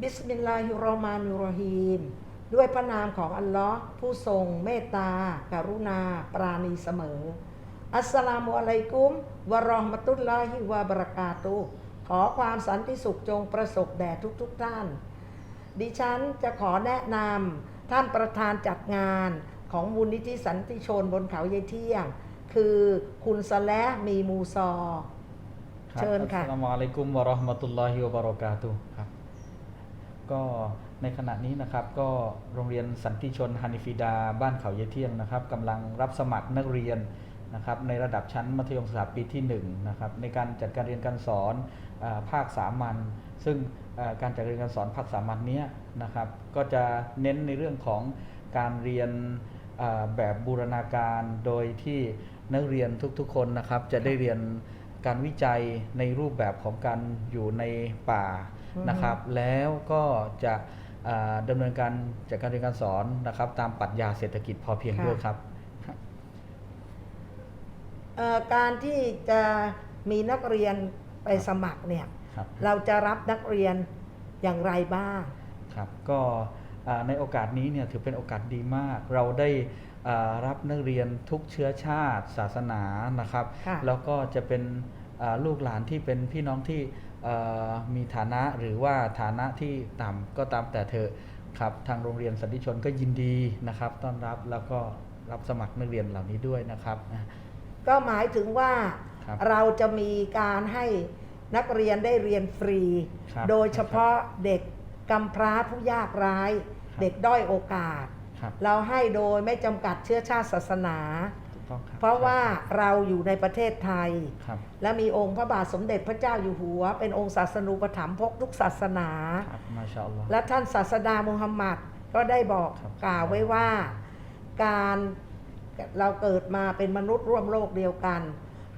บิสมิลลาฮิรเราะห์มานิรเราะฮีม ด้วยพระนามของอัลลอฮ์ผู้ทรงเมตตากรุณา ปราณีเสมอ อัสสลามุอะลัยกุมวะเราะห์มะตุลลอฮิวะบะเราะกาตุฮ์ขอความสันติสุขจงประสบแด่ทุกๆทท่าน ดิฉันจะขอแนะนำท่านประธานจัดงานของมูลนิธิสันติชนบนเขายายเที่ยง คือคุณสะแลห์มีมูซอครับเชิญค่ะ อัสสลามุอะลัยกุมวะเราะห์มะตุลลอฮิวะบะเราะกาตุฮ์ครับ ก็ในขณะนี้นะครับก็โรงเรียนสันติชนฮานิฟิดา บ้านเขาเยเที่ยงนะครับกำลังรับสมัครนักเรียนนะครับในระดับชั้นมัธยมศึกษาปีที่1นะครับในการจัดการเรียนการสอนอภาคสามัญซึ่งการจัดการเรียนการสอนภาคสามัญนี้นะครับก็จะเน้นในเรื่องของการเรียนแบบบูรณาการโดยที่นักเรียนทุกๆคนนะครับจะได้เรียนการวิจัยในรูปแบบของการอยู่ในป่า นะครับ แล้วก็จะอ่าดำเนินการจัดการเรียนการสอนนะครับ ตามปรัชญาเศรษฐกิจพอเพียงค่ะด้วยครับเอ่อการที่จะมีนักเรียนไปสมัครเนี่ยครับเราจะรับนักเรียนอย่างไรบ้างครับก็อ่าในโอกาสนี้เนี่ยถือเป็นโอกาสดีมาก เราได้อ่ารับนักเรียนทุกเชื้อชาติศาสนานะครับค่ะแล้วก็จะเป็นอ่าลูกหลานที่เป็นพี่น้องที่เอ่อ มีฐานะหรือว่าฐานะที่ต่ำก็ตามแต่เถอะครับทางโรงเรียนสันติชนก็ยินดีนะครับ ต้อนรับแล้วก็รับสมัครนักเรียนเหล่านี้ด้วยนะครับอะก็หมายถึงว่าครับเราจะมีการให้นักเรียนได้เรียนฟรี ครับโดยเฉพาะเด็กกำพร้าผู้ยากไร้ ครับ เด็กด้อยโอกาส ครับ เราให้โดยไม่จำกัดเชื้อชาติศาสนาถูก ต้องครับเพราะว่าเราอยู่ในประเทศไทย ครับ และมีองค์พระบาทสมเด็จพระเจ้าอยู่หัว เป็นองค์ศาสนูปถัมภ์พกทุกศาสนา ครับมาชาอัลลอฮ์ และท่านศาสดามุฮัมมัดก็ได้บอกครับ กล่าวไว้ว่าการเราเกิดมาเป็นมนุษย์ร่วมโลกเดียวกัน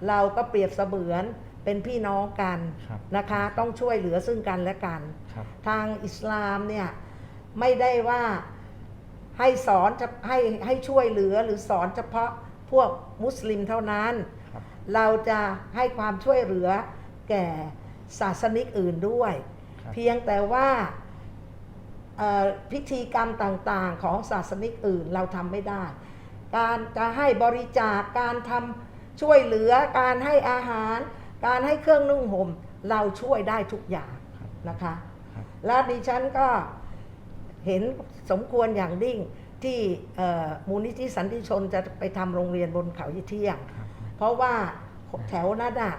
เราก็เปรียบเสมือนเป็นพี่น้องกันครับนะคะ ต้องช่วยเหลือซึ่งกันและกัน ครับ ทางอิสลามเนี่ยไม่ได้ว่าให้สอนจะให้ให้ช่วยเหลือหรือสอนเฉพาะ พวกมุสลิมเท่านั้นครับเราจะให้ความช่วยเหลือแก่ศาสนิกอื่นด้วยครับเพียงแต่ว่าเอ่อพิธีกรรมต่างๆของศาสนิกอื่นเราทำไม่ได้ การจะให้บริจาคการทำช่วยเหลือการให้อาหาร การให้เครื่องนุ่งห่มเราช่วยได้ทุกอย่างครับนะคะครับแล้วดิฉันก็เห็นสมควรอย่างยิ่ง ที่เอ่อมูลนิธิสันติชนจะไปทำโรงเรียนบนเขายี่เที่ยงครับเพราะว่าแถวนั้นน่ะ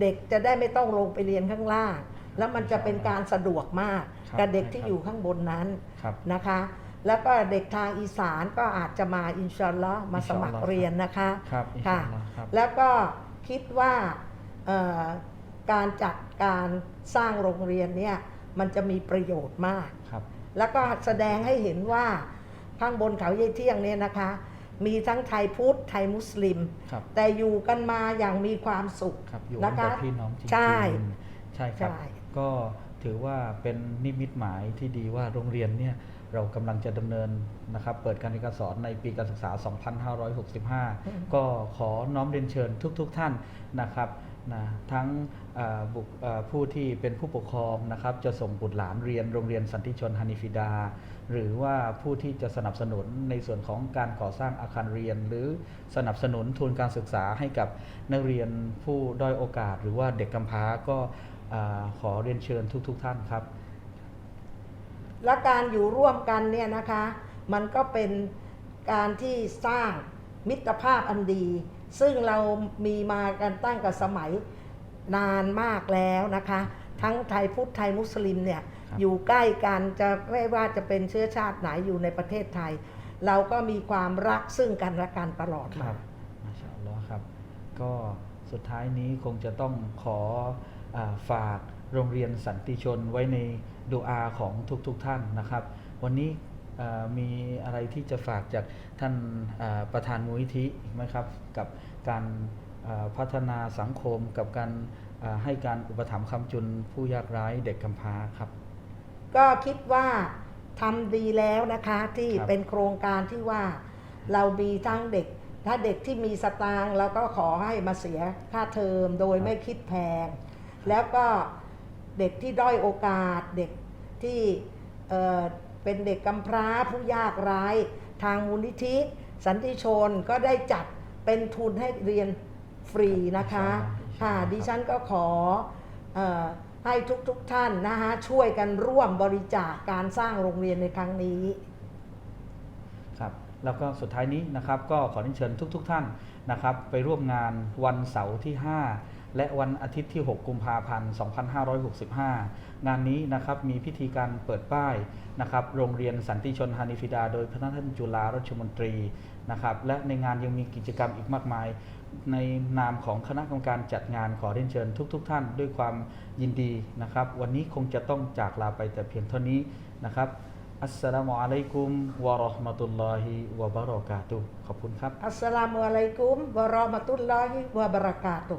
เด็กจะได้ไม่ต้องลงไปเรียนข้างล่าง แล้วมันจะเป็นการสะดวกมากครับกับเด็กที่ใช่ครับอยู่ข้างบนนั้นครับนะคะ แล้วก็เด็กทางอีสานก็อาจจะมาอินชาอัลลอฮ์มาสมัครอินชาอัลลอฮ์เรียนนะคะครับอินชาค่ะอัลลอฮ์ครับแล้วก็คิดว่าเอ่อการจัดการสร้างโรงเรียนเนี่ยมันจะมีประโยชน์มากครับแล้วก็แสดงให้เห็นว่า ข้างบนเขาเยเที่ยงเนี่ยนะคะ มีทั้งไทยพุทธไทยมุสลิม ครับแต่อยู่กันมาอย่างมีความสุขครับอยู่นะกันแบคะ บพี่น้องจริงๆใช่ ใช่ครับ ใช่ ก็ถือว่าเป็นนิมิตหมายที่ดีว่าโรงเรียนเนี่ยเรากำลังจะดำเนินนะครับ เปิดการเรียนการสอนในปีการศึกษา 2565 ก็ขอน้อมเรียนเชิญทุกๆทท่านนะครับ นะทั้งผู้ที่เป็นผู้ปกครองนะครับจะส่งบุตรหลานเรียนโรงเรียนสันติชนฮานิฟิดา หรือว่าผู้ที่จะสนับสนุนในส่วนของการก่อสร้างอาคารเรียน หรือสนับสนุนทุนการศึกษาให้กับนักเรียนผู้ด้อยโอกาส หรือว่าเด็กกำพร้าก็ขอเรียนเชิญทุกๆทท่านครับ และการอยู่ร่วมกันเนี่ยนะคะ มันก็เป็นการที่สร้างมิตรภาพอันดี ซึ่งเรามีมากันตั้งแต่สมัยนานมากแล้วนะคะ ทั้งไทยพุทธไทยมุสลิมเนี่ยครับอยู่ใกล้กันจะไม่ว่าจะเป็นเชื้อชาติไหนอยู่ในประเทศไทย เราก็มีความรักซึ่งกันและกันตลอดคมารับมาชาอัลลอฮ์ครับ ก็สุดท้ายนี้คงจะต้องขออาฝากโรงเรียนสันติชนไว้ในดูอาของทุกๆทท่านนะครับ วันนี้อ่า มีอะไรที่จะฝากจากท่านประธานมูลนิธิอีไหมครับกับการพัฒนาสังคมกับการให้การอุปถัมภ์คำจุนผู้ยากไร้เด็กกำพร้าครับ ก็คิดว่าทำดีแล้วนะคะที่เป็นโครงการที่ว่าเรามีทั้งเด็ก ถ้าเด็กที่มีสตางค์เราก็ขอให้มาเสียค่าเทอมโดยไม่คิดแพง แล้วก็เด็กที่ด้อยโอกาสเด็กที่ เอ่อเป็นเด็กกำพร้าผู้ยากไร้ทางมูลนิธิ สันติชนก็ได้จัดเป็นทุนให้เรียนฟรีนะคะค่ะดิฉันก็ขอเออให้ทุกๆทท่านนะคะช่วยกันร่วมบริจาคการสร้างโรงเรียนในครั้งนี้ครับแล้วก็สุดท้ายนี้นะครับก็ขอเรียนเชิญทุก ๆทท่านนะครับ ไปร่วมงานวันเสาร์ที่ 5 และวันอาทิตย์ที่ 6 กุมภาพันธ์ 2565 งานนี้นะครับมีพิธีการเปิดป้ายนะครับโรงเรียนสันติชนฮานิฟิดา โดยพระท่านจุฬาราชมนตรีนะครับและในงานยังมีกิจกรรมอีกมากมาย ในนามของคณะกรรมการจัดงานขอเรียนเชิญทุกๆท่านด้วยความยินดีนะครับวันนี้คงจะต้องจากลาไปแต่เพียงเท่านี้นะครับอัสสลามุอะลัยกุมวะเราะห์มะตุลลอฮิวะบะเราะกาตุขอบคุณครับ อัสสลามุอะลัยกุมวะเราะห์มะตุลลอฮิวะบะเราะกาตุ